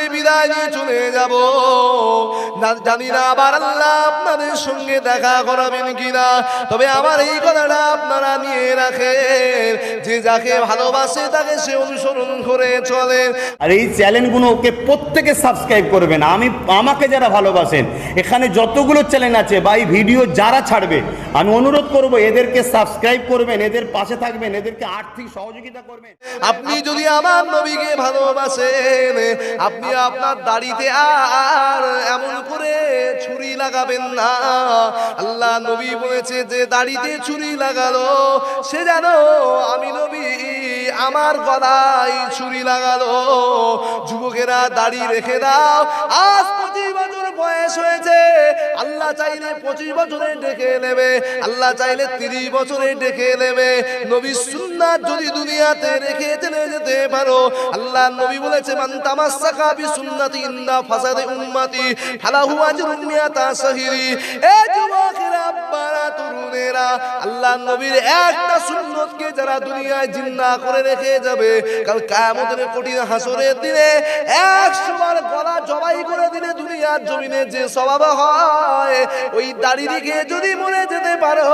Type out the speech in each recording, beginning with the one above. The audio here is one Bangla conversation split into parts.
থেকে বিদায় নিয়ে চলে যাব। জানি না আবার আল্লাহ আপনাদের সঙ্গে দেখা করাবেন কিনা? তবে আমার এই কথাটা আপনারা নিয়ে রাখেন। যে যাকে ভালোবাসে তাকে সে অনুসরণ করে চলেন আর এই চ্যানেলগুলোকে প্রত্যেকে সাবস্ক্রাইব করবেন। আমি আমাকে যারা ভালোবাসেন এখানে যতগুলো চ্যানেল আছে বা এই ভিডিও যারা ছাড়বে আমি অনুরোধ করব এদেরকে সাবস্ক্রাইব করবেন এদের পাশে থাকবেন এদেরকে আর্থিক সহযোগিতা করবেন। আপনি যদি আমার নবীকে ভালোবাসেন আপনি আপনার দাড়িতে আর এমন করে ছুরি লাগাবেন না আল্লাহ নবী বলেছে যে দাড়িতে চুরি লাগালো সে জানো আমি নবী। আমার গলায় ছুরি লাগালো। যুবকেরা দাড়ি রেখে দাও। আজ পঁচিশ বছর বয়স হয়েছে। আল্লাহ চাইলে পঁচিশ বছরে ডেকে নেবে। আল্লাহ চাইলে তিরিশ বছরে ডেকে নেবে। নবী সুন্নাত যদি দুনিয়াতে রেখে চলে যেতে পারো, আল্লাহ নবী বলেছে, মান তামাসসাকা বি সুন্নতি ইন্না ফাসাদে উম্মতি, ফালাহু আজরুম মিয়াতা সাহিরি এ তরুণেরা আল্লাহ নবীর একটা সুন্নতকে যারা দুনিয়ায় জিন্দা করে রেখে যাবে, কাল কিয়ামতের কঠিন হাসরের দিনে 100 বার গলা জবাই করে দিলে দুনিয়ার জমিনে যে স্বভাব হয়, ওই দাড়ি রেখে যদি মরে যেতে পারো,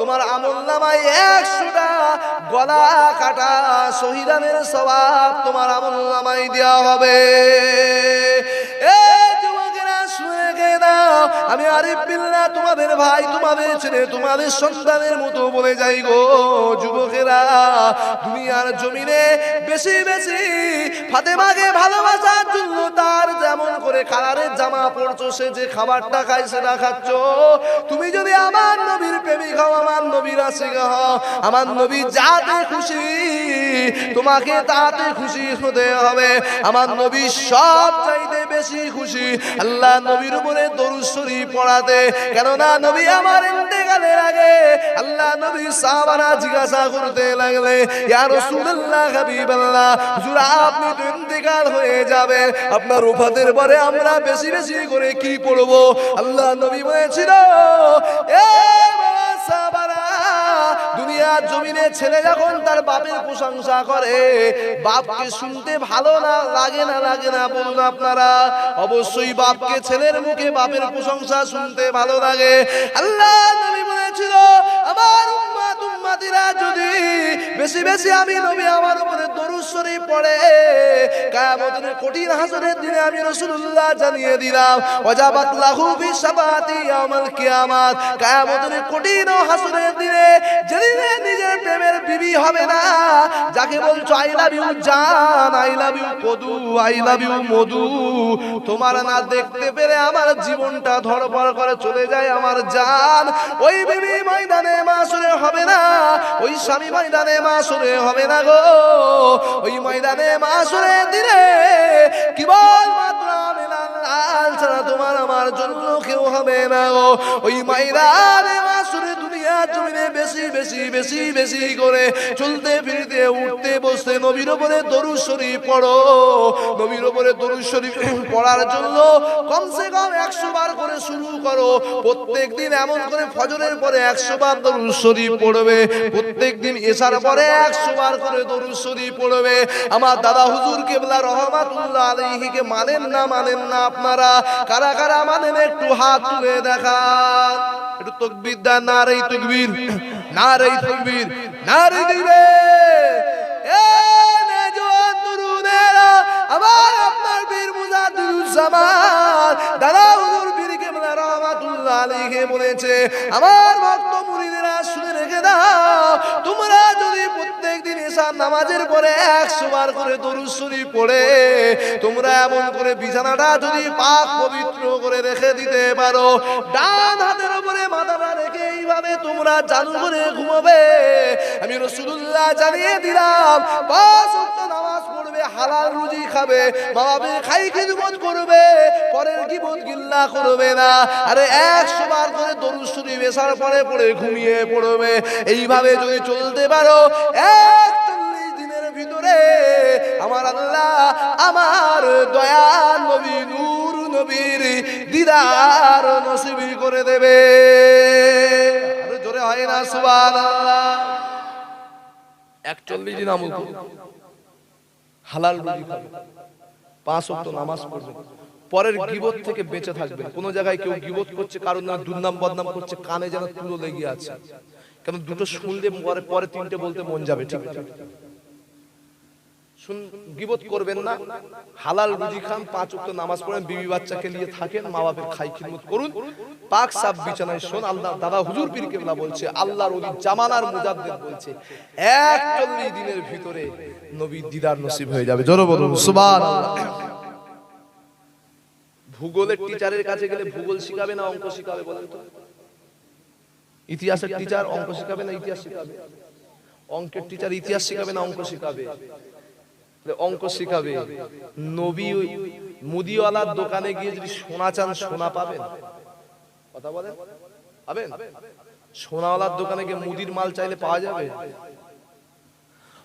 তোমার আমল নামায় একশোটা গলা কাটা শহীদানের স্বভাব তোমার আমল নামায় দেওয়া হবে। আমি আরিফ বিল্লাহ তোমাদের ভাই, তোমাদের ছেলে, তোমাদের সন্তানের মতো বলে যাই গো যুবকেরা। দুনিয়ার জমিনে বেশি বেশি ফাতেমাকে ভালোবাসার জন্য তার যেমন করে কালারের জামা পরছো, সে যে খাবারটা খায় সেটা খাচ্ছ। তুমি যদি আমার নবীর প্রেমিক হও, আমার নবীর আশিক হও, আমার নবী যাতে খুশি, তোমাকে তাতে খুশি হতে হবে। আমার নবী সব চাইতে বেশি খুশি। আল্লাহ নবীর উপরে দরুদ শরীফ পড়াতে। কেননা নবী আমার ইন্তেকালের আগে আল্লাহ নবী সাহাবারা জিজ্ঞাসা করতে লাগলে, ইয়া রাসূলুল্লাহ, হাবিবাল্লাহ, হুজুর, আপনি তো ইন্তেকাল হয়ে যাবে আপনার উফাতের পরে আমরা বেশি বেশি করে কি পড়ব? আল্লাহ নবী বলেছিল, এ বাবা সাহাবারা দুনিয়ার জমিনে ছেলে যখন তার বাপের প্রশংসা করে, বাপকে শুনতে ভালো না, লাগে না লাগে না, বলুন আপনারা, অবশ্যই বাপকে ছেলের মুখে বাপের প্রশংসা শুনতে ভালো লাগে। আল্লাহ নবী বলেছিল, আমার উম্মাতিরা যদি বেশি বেশি আমি নবী আমার উপরে দরুদ শরীফ পড়ে, কিয়ামতের কঠিন হাসরের দিনে আমি রাসূলুল্লাহ জানিয়ে দিলাম, ওয়াজাবাত লাহু শাফাতি ইয়াউমাল কিয়ামাত। কিয়ামতের কঠিন হাসরের দিনে যেদিনে নিজের প্রেমের বিবি হবে না। যাকে বলছো আই লাভ ইউ জান আই লাভ ইউ কদু আই লাভ ইউ মধু। তোমার না দেখতে পেরে আমার জীবনটা ধরপড় করে চলে যায় আমার জান। ওই বিবি ময়দানে মাসুরে হবে না। ওই স্বামী ময়দানে মাসুরে হবে না গো। ওই ময়দানে মাসুরে দিলে কি বল তোমার আমার জন্য কেউ হবে না গো। ওই ময়দানে মাসুরে দুনিয়া জমিনে বেশি বেশি বেশি বেশি করে চলতে ফিরতে, উঠতে, বসতে নবীর উপরে দরুদ শরীফ পড়ো। নবীর উপরে দরুদ শরীফ পড়ার জন্য কমসে কম একশো বার করে শুরু করো। প্রত্যেক দিন এমন করে ফজরের পরে একশো বার দরুদ শরীফ পড়বে। প্রত্যেক দিন এসার পরে একশো বার করে দরুদ শরীফ পড়বে। আমার দাদা হুজুর কেবলা রহমাতুল্লাহ আলাইহিকে মানেন না মানেন না আপনারা? কারা কারা মানেন? একটু হাত তুলে দেখান। একটু তকবীর দেন না রে তকবীর। না রে তকবীর নারী দিবে। আমার আপনার বীর মুজাদ্দিদুজ্জামান দাদা হুজুর বীর কেবলা রহমাতুল্লাহ আলাইহি বলেছে, আমার ভক্ত তোমরা যদি প্রত্যেক দিন নামাজের পরে একশো বার করে দরুদ পড়ে, তোমরা এমন করে বিছানাটা যদি পাক পবিত্র করে রেখে দিতে পারো। ডান হাতের উপরে মাথাটা রেখে এইভাবে তোমরা চালু করে ঘুমাবে। আমি রসুল্লাহ জানিয়ে দিলাম, পাঁচ হালাল রুজি খাবে মা বাবার খাই খিদমত করবে, পরের গিবত গিল্লা করবে না। আরে একশো বার করে দরুদ শরীফ এসার পরে পড়ে ঘুমিয়ে পড়বে। এইভাবে যদি চলতে পারো দিনের ভিতরে আমার আল্লাহ আমার দয়া নবী, নূর নবীর দিদার নসিবি করে দেবে। জোরে হয় না, সুবহানাল্লাহ। একচল্লিশ দিন আমল। হালাল রুজি খাবে। পাঁচ অক্ট নামাজ পড়বে। পরের গিবত থেকে বেঁচে থাকবে কোনো জায়গায় কেউ গিবত করছে কারণ না দুর্নাম বদনাম করছে, কানে যেন তুলো লেগে আছে। কেন দুটো শুনলে পরে তিনটে বলতে মন যাবে, ঠিক আছে? গিবত করবেন না। হালাল রুজি খান, পাঁচ ওয়াক্ত নামাজ পড়েন, বিবি বাচ্চাকে নিয়ে থাকেন, মা বাপের খাই খিদমত করুন। পাক সাপ বিছানায় শোন, আল্লাহ, দাদা হুজুর পীর কেবলা বলছে, আল্লাহর ওলি জামানার মুজাদ্দিদ বলছে, একচল্লিশ দিনের ভিতরে নবী দিদার নসিব হয়ে যাবে। জোরে বলুন, সুবহানাল্লাহ। ভূগোলের টিচারের কাছে গেলে ভূগোল শিখাবে না, অঙ্ক শিখাবে বলেন তো? ইতিহাসের টিচার অঙ্ক শিখাবে না, ইতিহাস শিখাবে? অঙ্কের টিচার ইতিহাস শিখাবে না, অঙ্ক শিখাবে? অঙ্ক শিখাবে। নবী মুদিওয়ালার দোকানে গিয়ে যদি সোনা চান সোনা পাবেন। কথা বলেন পাবেন? সোনাওয়ালার দোকানে গিয়ে মুদির মাল চাইলে পাওয়া যাবে।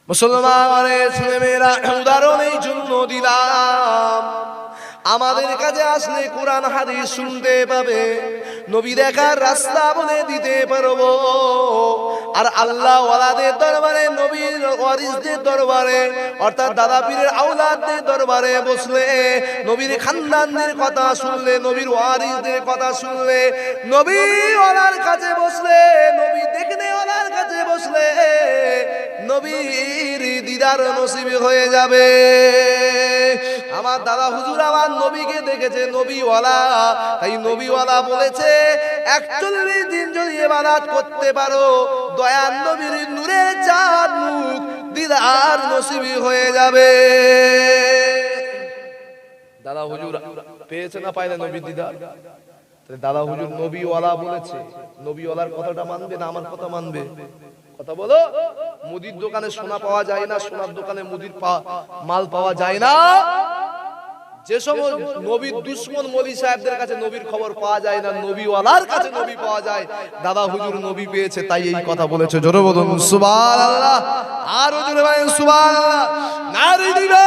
মুসলমানের ছেলেমেয়েরা উদাহরণ এই জন্য দিলাম। আমাদের কাছে আসলে কোরআন হাদিস শুনতে পাবে। নবী দেখার রাস্তা বলে দিতে পারব। আর আল্লাহ ওয়ালাদের দরবারে, নবীর ওয়ারিসদের দরবারে, অর্থাৎ দাদা পীরের আউলাদদের দরবারে বসলে, নবীর খানদানদের কথা শুনলে, নবীর ওয়ারিসদের কথা শুনলে নবী ওয়ালার কাছে বসলে, নবী দেখনে ওয়ালার কাছে বসলে, নবীর দিদার নসিব হয়ে যাবে। আমার দাদা হুজুর আমার নবীকে দেখেছে, নবীওয়ালা। তাই নবীওয়ালা বলেছে, একচল্লিশ দিন যদি এবাদাত করতে পারো দয়ান নবীর নূরে চাঁদ মুখ দিদার নসিবি হয়ে যাবে। দাদা হুজুর পেয়েছে না পায় না নবীর দিদার? দাদা হুজুর নবীওয়ালা বলেছে, নবীওয়ালার কথাটা মানবে না আমার কথা মানবে? কথা বলো। মুদির দোকানে সোনা পাওয়া যায় না, সোনার দোকানে মুদির মাল পাওয়া যায় না। যে সময় নবীর দুশ্মন মলি সাহেবদের কাছে নবীর খবর পাওয়া যায় না, নবীওয়ালার কাছে নবী পাওয়া যায়। দাদা, হুজুর নবী পেয়েছে, তাই এই কথা বলেছে। জোরে বলুন, সুবহানাল্লাহ। আর জোরে বলেন, সুবহানাল্লাহ। নারী দিবে।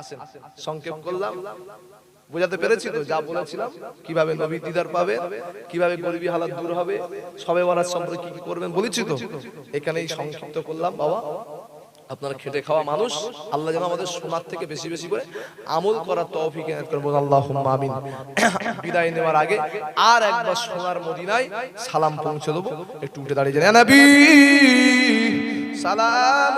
আসেন, সংক্ষেপ করলাম। বোঝাতে পেরেছি তো যা বলেছিলাম কীভাবে নবী দিদার পাবে কীভাবে গরিবী হালাত দূর হবে সবে বলার সম্পর্কে কি কি করবেন বলেছি তো। এখানেই সংক্ষিপ্ত করলাম বাবা। আপনারা খেটে খাওয়া মানুষ আল্লাহ যেন আমাদের সোনার থেকে বেশি বেশি করে আমল করার তৌফিক করুন। বলুন আমিন। বিদায় নেওয়ার আগে আর একবার সোনার মদিনায় সালাম পৌঁছে দেবো। একটু উঠে দাঁড়িয়ে যান নবী সালাম!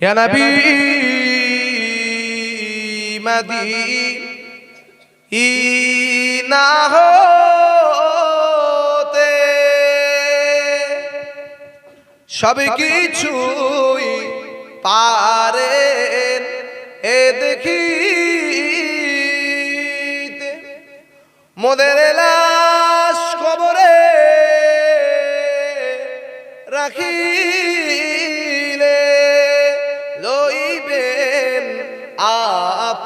يا نبي مدينة হতে সব কিছুই পারেন। এ দেখিতে মোদের লাশ কবরে রাখিলে লইবেন আপ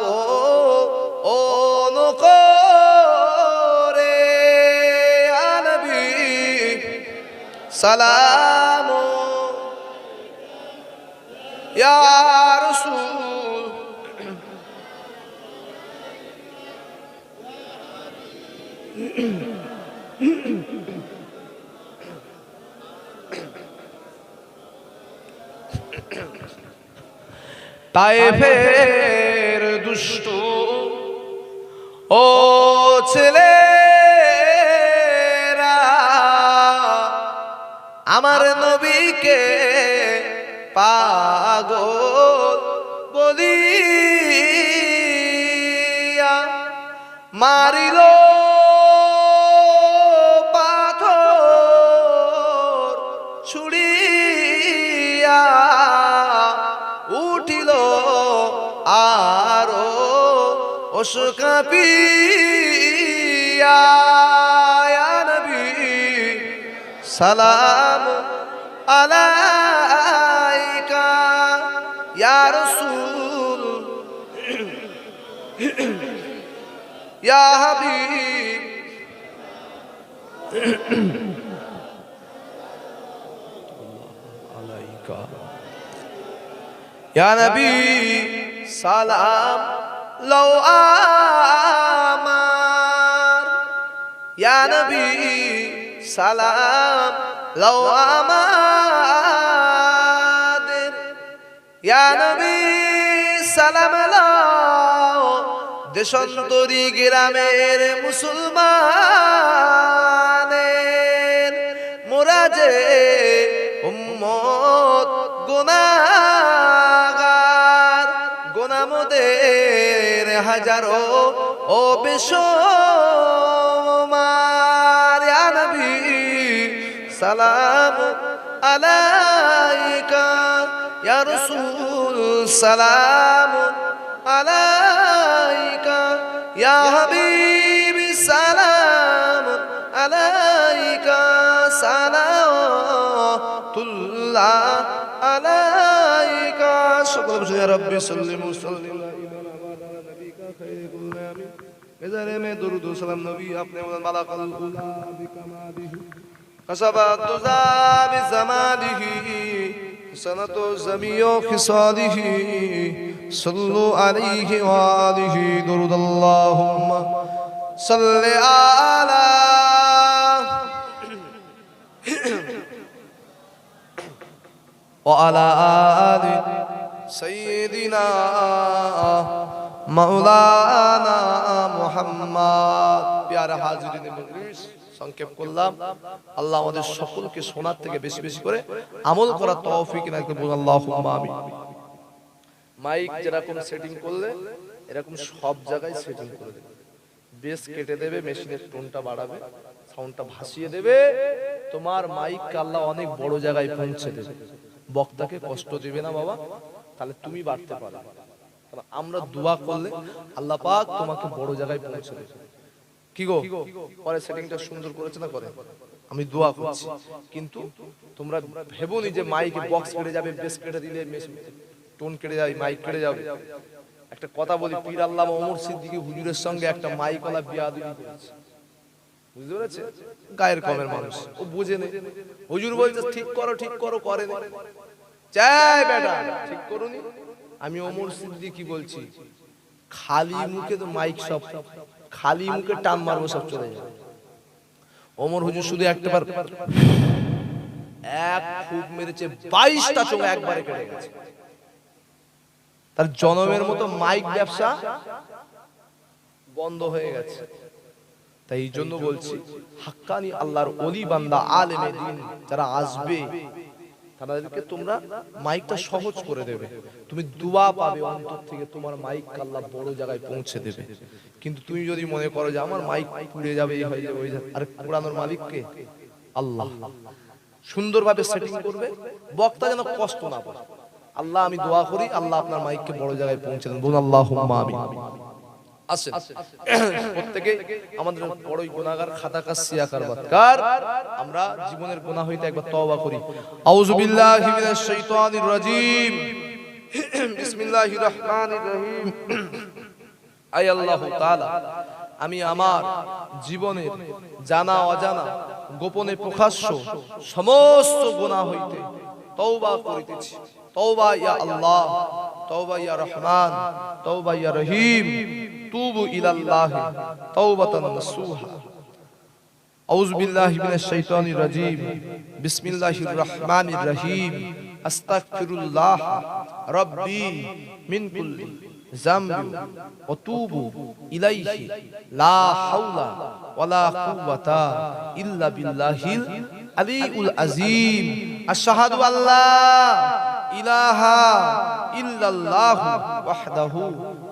সালাম রাসূল। তায়েফের দুষ্ট ও ছেলে আমার নবীকে পাগল মারিল পাথর ছুড়িয়া উঠিল আরও অশোকাপিয়া নবী সালাম আলাইকা। ইয়া রাসূল ইয়া হাবিব। আলাইকা। ইয়া নবী, সালাম। লও আমার। ইয়া নবী, সালাম। লও আমাদের। ইয়া নবী, সালাম লও দেশান্তরী গ্রামের মুসলমানের মোরা যে উম্মত গুনাগার, গোনামদের হাজারো ও বেশমার সালাম আলাইকা। ইয়া রাসূল, সালাম আলাইকা ইয়া হাবিবি সালাম আলাইকা সালাতুল্লাহ আলাইকা। সকল বসে ইয়া রব্বি সাল্লি মুসাল্লিম বেজারে মে দরুদ সালাম নবী, আপনি আমাদের মালাকাল উলা বিকামাদিহি। কসাবা তুজা বিজামাদিহি। سنت و زمی و خصاله صلو علیہ و آله درود اللهم صل علی۔ وعلى آل سيدنا مولانا محمد۔ پیارا حاضرین مجلس۔ সংক্ষেপ করলাম। আল্লাহ আমাদের সকলকে শোনার থেকে বেশি বেশি করে আমল করার তৌফিক না মাইক যেরকম সেটিং করলে, এরকম সব জায়গায় সেটিং করে দেবে। বেস কেটে দেবে, মেশিনের টোনটা বাড়াবে সাউন্ডটা ভাসিয়ে দেবে। তোমার মাইক আল্লাহ অনেক বড় জায়গায় পৌঁছে দেবে। বক্তাকে কষ্ট দেবে না বাবা, তাহলে তুমি বাড়তে পারো আমরা দোয়া করলে আল্লাহ পাক তোমাকে বড় জায়গায় পৌঁছে দেবে। কি গো? পরে সেটিংটা সুন্দর করেছে না করে আমি দোয়া করছি। কিন্তু তোমরা ভেবোনি যে মাইকে বক্স কেটে যাবে বেস কেটে দিলে টোন কেটে যাবে মাইক কেটে যাবে। একটা কথা বলি পীর আল্লাহ ওমর সিদ্দিকী হুজুরের সঙ্গে একটা মাইকলা বিয়াদবি করেছে। বুঝতে পেরেছে? গায়ের কমের মানুষ। ও বুঝে নে। হুজুর বলছে ঠিক করো ঠিক করো করে নে। চাই বেটা ঠিক করুনি আমি ওমর সিদ্দিকী বলছি খালি মুখে তো মাইক সব খালি মুখে টান মারবো সব চলে যাবে ওমর হুজুর শুধু একটা বার এক ফুক মেরেছে বাইশটা চোখ একবারে কেটে গেছে। তার জনমের মতো মাইক ব্যবসা বন্ধ হয়ে গেছে। তাই এই জন্য বলছি হাক্কানি আল্লাহর অলি বান্দা আলেমে দিন যারা আসবে। তাদেরকে তোমরা মাইকটা সহজ করে দেবে। তুমি দোয়া পাবে অন্তর থেকে তোমার মাইক আল্লাহ বড় জায়গায় পৌঁছে দেবে। কিন্তু তুমি যদি মনে করো যে আমার মাইক পুড়ে যাবে এই হয়ে যাবে ওই যাবে আর পুরানোর মালিককে? আল্লাহ। সুন্দরভাবে সেটিং করবে। বক্তা যেন কষ্ট না পায়। আল্লাহ আমি দোয়া করি আল্লাহ আপনার মাইককে বড় জায়গায় পৌঁছে দেন। বলুন আল্লাহ আমিন। আসেন। প্রত্যেকে আমাদের বড়ই গুনাহগার খাতাকার সিয়াকার বাতকার আমরা জীবনের গুনাহ হইতে একবার তওবা করি। আউযু বিল্লাহি মিনাশ শাইতানির রাজিম। বিসমিল্লাহির রহমানির রহিম। আয় আল্লাহ তাআলা আমি আমার জীবনের জানা অজানা গোপনে প্রকাশ্য সমস্ত গুনাহ হইতে তওবা করিতেছি। তওবা ইয়া আল্লাহ। তওবা ইয়া রহমান, তওবা ইয়া রহিম, তুবু ইলাল্লাহ তাওবাতান নাসুহা। আউযু বিল্লাহি মিনাশ শাইতানির রাজিম, বিসমিল্লাহির রহমানির রহিম। আস্তাগফিরুল্লাহ রাব্বি মিন কুল্লি জামবি ওয়া তুবু ইলাইহি। লা হাওলা ওয়ালা কুওয়াতা ইল্লা বিল্লাহিল আলিউল আযীম। আশহাদু আল্লা ইলাহা ইল্লাল্লাহু ওয়াহদাহু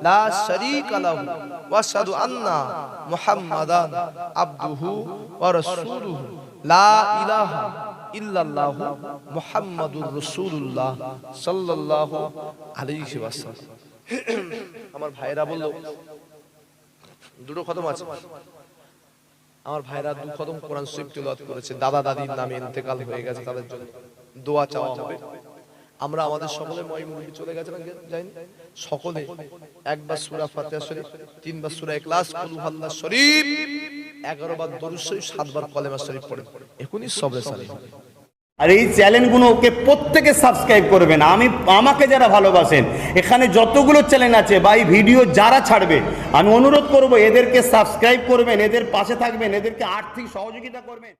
লা শারীকা লাহু ওয়া আশহাদু আন্না মুহাম্মাদান আবদুহু ওয়া রাসূলুহু। লা ইলাহা ইল্লাল্লাহু মুহাম্মাদুর রাসূলুল্লাহ সাল্লাল্লাহু আলাইহি ওয়াসাল্লাম। আমার ভাইরা বলল, দুটো খতম আছে। আমার ভাইরা দু খতম কোরআন শরীফ তেলাওয়াত করেছে। দাদা দাদির নামে ইন্তেকাল হয়ে গেছে তাদের জন্য। দোয়া চাওয়া হবে। আমরা আমাদের সকলে ময় চলে গেছে না যাইনি সকলে একবার সূরা ফাতিহা শরীফ তিনবার সূরা ইখলাস কুল হুয়াল্লাহ শরীফ 11 বার দরুদ শরীফ সাতবার কলেমা শরীফ পড়ে এখনই সবরে সালি আর এই চ্যানেলগুলোকে প্রত্যেকে সাবস্ক্রাইব করবেন। আমি আমাকে যারা ভালোবাসেন এখানে যতগুলো চ্যানেল আছে বা এই ভিডিও যারা ছাড়বে আমি অনুরোধ করব এদেরকে সাবস্ক্রাইব করবেন এদের পাশে থাকবেন এদেরকে আর্থিক সহযোগিতা করবেন।